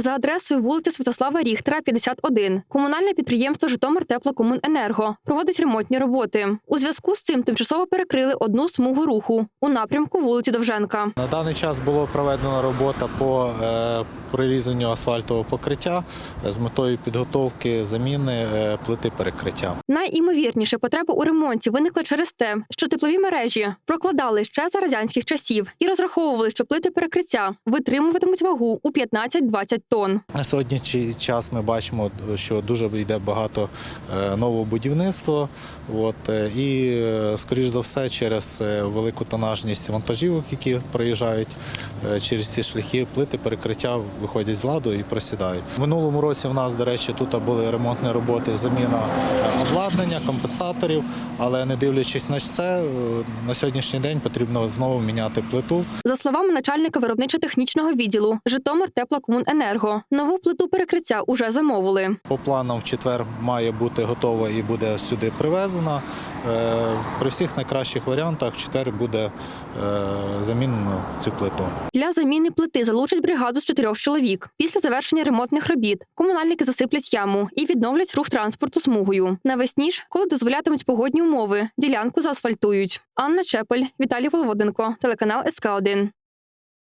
За адресою вулиця Святослава Ріхтера, 51. Комунальне підприємство Житомир Теплокомуненерго проводить ремонтні роботи. У зв'язку з цим тимчасово перекрили одну смугу руху у напрямку вулиці Довженка. На даний час було проведена робота по е, прорізанню асфальтового покриття з метою підготовки заміни е, плити перекриття. Найімовірніше потреба у ремонті виникла через те, що теплові мережі прокладали ще за радянських часів і розраховували, що плити перекриття витримуватимуть вагу у 15-20 тонн. На сьогоднішній час ми бачимо, що дуже йде багато е, нового будівництва. От, е, і, е, скоріш за все, через велику тонажність вантажівок, які проїжджають через ці шляхи, плити перекриття виходять з ладу і просідають. В минулому році в нас, до речі, тут були ремонтні роботи, заміна обладнання, компенсаторів, але не дивлячись на це, на сьогоднішній день потрібно знову міняти плиту. За словами начальника виробничо-технічного відділу Житомир Теплокомуненерго, нову плиту перекриття уже замовили. По планам в четвер має бути готова і буде сюди привезена. Е, При всіх найкращих варіантах в четвер буде е, замінено цю плиту. Для заміни плити залучать бригаду з чотирьох чоловік. Після завершення ремонтних робіт комунальники засиплять яму і відновлять рух транспорту смугою. Навесні ж, коли дозволятимуть погодні умови, ділянку заасфальтують. Анна Чепель, Віталій Володенко, телеканал СК 1